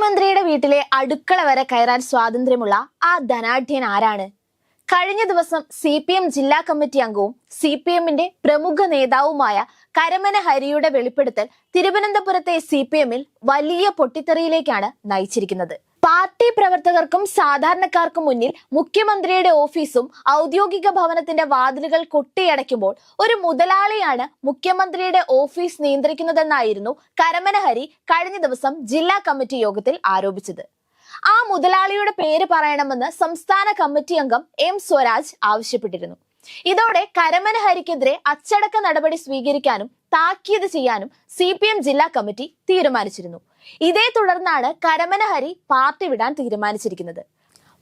മുഖ്യമന്ത്രിയുടെ വീട്ടിലെ അടുക്കള വരെ കയറാൻ സ്വാതന്ത്ര്യമുള്ള ആ ധനാഢ്യൻ ആരാണ്? കഴിഞ്ഞ ദിവസം സി പി എം ജില്ലാ കമ്മിറ്റി അംഗവും സി പി എമ്മിന്റെ പ്രമുഖ നേതാവുമായ കരമന ഹരിയുടെ വെളിപ്പെടുത്തൽ തിരുവനന്തപുരത്തെ സി പി എമ്മിൽ വലിയ പൊട്ടിത്തെറിയിലേക്കാണ് നയിച്ചിരിക്കുന്നത്. പാർട്ടി പ്രവർത്തകർക്കും സാധാരണക്കാർക്കും മുന്നിൽ മുഖ്യമന്ത്രിയുടെ ഓഫീസും ഔദ്യോഗിക ഭവനത്തിന്റെ വാതിലുകൾ കൊട്ടിയടയ്ക്കുമ്പോൾ ഒരു മുതലാളിയാണ് മുഖ്യമന്ത്രിയുടെ ഓഫീസ് നിയന്ത്രിക്കുന്നതെന്നായിരുന്നു കരമനഹരി കഴിഞ്ഞ ദിവസം ജില്ലാ കമ്മിറ്റി യോഗത്തിൽ ആരോപിച്ചത്. ആ മുതലാളിയുടെ പേര് പറയണമെന്ന് സംസ്ഥാന കമ്മിറ്റി അംഗം എം സ്വരാജ് ആവശ്യപ്പെട്ടിരുന്നു. ഇതോടെ കരമനഹരിക്കെതിരെ അച്ചടക്ക നടപടി സ്വീകരിക്കാനും താക്കീത് ചെയ്യാനും സി പി എം ജില്ലാ കമ്മിറ്റി തീരുമാനിച്ചിരുന്നു. ഇതേ തുടർന്നാണ് കരമനഹരി പാർട്ടി വിടാൻ തീരുമാനിച്ചിരിക്കുന്നത്.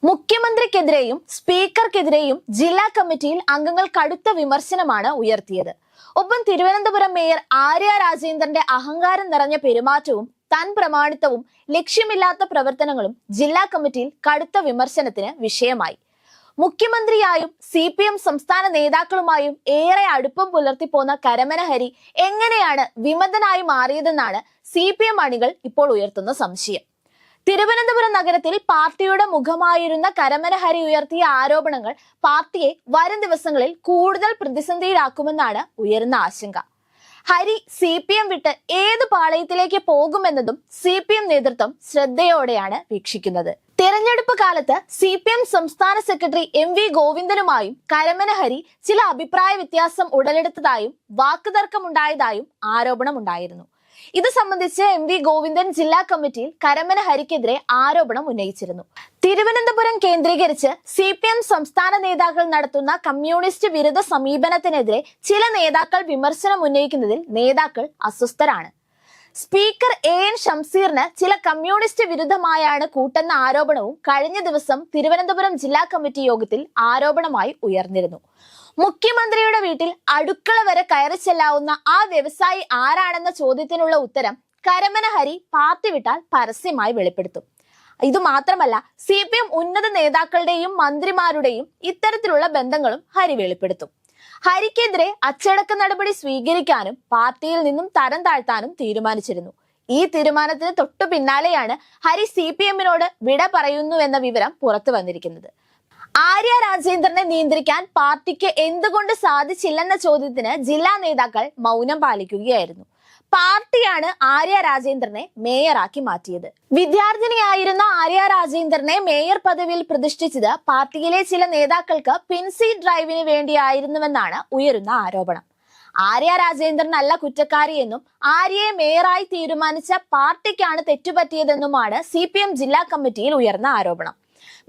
മുഖ്യമന്ത്രിക്കെതിരെയും സ്പീക്കർക്കെതിരെയും ജില്ലാ കമ്മിറ്റിയിൽ അംഗങ്ങൾ കടുത്ത വിമർശനമാണ് ഉയർത്തിയത്. ഒപ്പം തിരുവനന്തപുരം മേയർ ആര്യ രാജേന്ദ്രന്റെ അഹങ്കാരം നിറഞ്ഞ പെരുമാറ്റവും തൻ പ്രമാണിത്വവും ലക്ഷ്യമില്ലാത്ത പ്രവർത്തനങ്ങളും ജില്ലാ കമ്മിറ്റിയിൽ കടുത്ത വിമർശനത്തിന് വിഷയമായി. മുഖ്യമന്ത്രിയായും സി പി എം സംസ്ഥാന നേതാക്കളുമായും ഏറെ അടുപ്പം പുലർത്തിപ്പോന്ന കരമന ഹരി എങ്ങനെയാണ് വിമതനായി മാറിയതെന്നാണ് സി പി എം അണികൾ ഇപ്പോൾ ഉയർത്തുന്ന സംശയം. തിരുവനന്തപുരം നഗരത്തിൽ പാർട്ടിയുടെ മുഖമായിരുന്ന കരമന ഹരി ഉയർത്തിയ ആരോപണങ്ങൾ പാർട്ടിയെ വരും ദിവസങ്ങളിൽ കൂടുതൽ പ്രതിസന്ധിയിലാക്കുമെന്നാണ് ഉയരുന്ന ആശങ്ക. ഹരി സി പി എം വിട്ട് ഏത് പാളയത്തിലേക്ക് പോകുമെന്നതും സി പി എം നേതൃത്വം ശ്രദ്ധയോടെയാണ് വീക്ഷിക്കുന്നത്. തെരഞ്ഞെടുപ്പ് കാലത്ത് സി പി എം സംസ്ഥാന സെക്രട്ടറി എം വി ഗോവിന്ദനുമായും കരമനഹരി ചില അഭിപ്രായ വ്യത്യാസം ഉടലെടുത്തതായും വാക്കുതർക്കമുണ്ടായതായും ആരോപണമുണ്ടായിരുന്നു. ഇത് സംബന്ധിച്ച് എം വി ഗോവിന്ദൻ ജില്ലാ കമ്മിറ്റിയിൽ കരമന ഹരിക്കെതിരെ ആരോപണം ഉന്നയിച്ചിരുന്നു. തിരുവനന്തപുരം കേന്ദ്രീകരിച്ച് സി പി എം സംസ്ഥാന നേതാക്കൾ നടത്തുന്ന കമ്മ്യൂണിസ്റ്റ് വിരുദ്ധ സമീപനത്തിനെതിരെ ചില നേതാക്കൾ വിമർശനം ഉന്നയിക്കുന്നതിൽ നേതാക്കൾ അസ്വസ്ഥരാണ്. സ്പീക്കർ എ എൻ ഷംസീറിന് ചില കമ്മ്യൂണിസ്റ്റ് വിരുദ്ധമായാണ് കൂട്ടെന്ന ആരോപണവും കഴിഞ്ഞ ദിവസം തിരുവനന്തപുരം ജില്ലാ കമ്മിറ്റി യോഗത്തിൽ ആരോപണമായി ഉയർന്നിരുന്നു. മുഖ്യമന്ത്രിയുടെ വീട്ടിൽ അടുക്കള വരെ കയറി ചെല്ലാവുന്ന ആ വ്യവസായി ആരാണെന്ന ചോദ്യത്തിനുള്ള ഉത്തരം കരമന ഹരി പാർട്ടി വിട്ടാൽ പരസ്യമായി വെളിപ്പെടുത്തും. ഇത് മാത്രമല്ല സി പി എം ഉന്നത നേതാക്കളുടെയും മന്ത്രിമാരുടെയും ഇത്തരത്തിലുള്ള ബന്ധങ്ങളും ഹരി വെളിപ്പെടുത്തും. ഹരിക്കെതിരെ അച്ചടക്ക നടപടി സ്വീകരിക്കാനും പാർട്ടിയിൽ നിന്നും തരം താഴ്ത്താനും തീരുമാനിച്ചിരുന്നു. ഈ തീരുമാനത്തിന് തൊട്ടു പിന്നാലെയാണ് ഹരി സി പി എമ്മിനോട് വിട പറയുന്നുവെന്ന വിവരം പുറത്തു വന്നിരിക്കുന്നത്. ആര്യ രാജേന്ദ്രനെ നിയന്ത്രിക്കാൻ പാർട്ടിക്ക് എന്തുകൊണ്ട് സാധിച്ചില്ലെന്ന ചോദ്യത്തിന് ജില്ലാ നേതാക്കൾ മൗനം പാലിക്കുകയായിരുന്നു. പാർട്ടിയാണ് ആര്യ രാജേന്ദ്രനെ മേയറാക്കി മാറ്റിയത്. വിദ്യാർത്ഥിനിയായിരുന്ന ആര്യ രാജേന്ദ്രനെ മേയർ പദവിയിൽ പ്രതിഷ്ഠിച്ചത് പാർട്ടിയിലെ ചില നേതാക്കൾക്ക് പിൻസി ഡ്രൈവിന് വേണ്ടിയായിരുന്നുവെന്നാണ് ഉയരുന്ന ആരോപണം. ആര്യ രാജേന്ദ്രൻ അല്ല കുറ്റക്കാരിയെന്നും ആര്യയെ മേയറായി തീരുമാനിച്ച പാർട്ടിക്കാണ് തെറ്റുപറ്റിയതെന്നുമാണ് സി പി എം ജില്ലാ കമ്മിറ്റിയിൽ ഉയർന്ന ആരോപണം.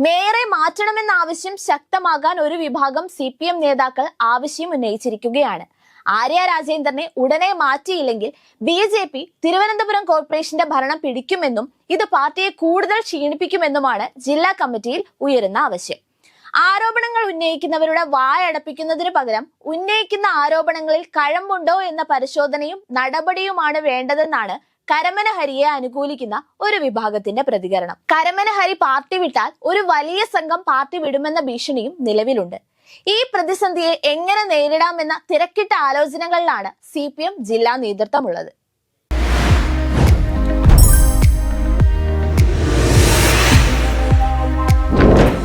മേയറെ മാറ്റണമെന്ന ആവശ്യം ശക്തമാകാൻ ഒരു വിഭാഗം സി പി എം നേതാക്കൾ ആവശ്യം ഉന്നയിച്ചിരിക്കുകയാണ്. ആര്യ രാജേന്ദ്രനെ ഉടനെ മാറ്റിയില്ലെങ്കിൽ ബി ജെ പി തിരുവനന്തപുരം കോർപ്പറേഷന്റെ ഭരണം പിടിക്കുമെന്നും ഇത് പാർട്ടിയെ കൂടുതൽ ക്ഷീണിപ്പിക്കുമെന്നുമാണ് ജില്ലാ കമ്മിറ്റിയിൽ ഉയരുന്ന ആവശ്യം. ആരോപണങ്ങൾ ഉന്നയിക്കുന്നവരുടെ വായടപ്പിക്കുന്നതിന് പകരം ഉന്നയിക്കുന്ന ആരോപണങ്ങളിൽ കഴമ്പുണ്ടോ എന്ന പരിശോധനയും നടപടിയുമാണ് വേണ്ടതെന്നാണ് കരമന ഹരിയെ അനുകൂലിക്കുന്ന ഒരു വിഭാഗത്തിന്റെ പ്രതികരണം. കരമന ഹരി പാർട്ടി വിട്ടാൽ ഒരു വലിയ സംഘം പാർട്ടി വിടുമെന്ന ഭീഷണിയും നിലവിലുണ്ട്. ഈ പ്രതിസന്ധിയെ എങ്ങനെ നേരിടാമെന്ന തിരക്കിട്ട ആലോചനകളിലാണ് സി ജില്ലാ നേതൃത്വമുള്ളത്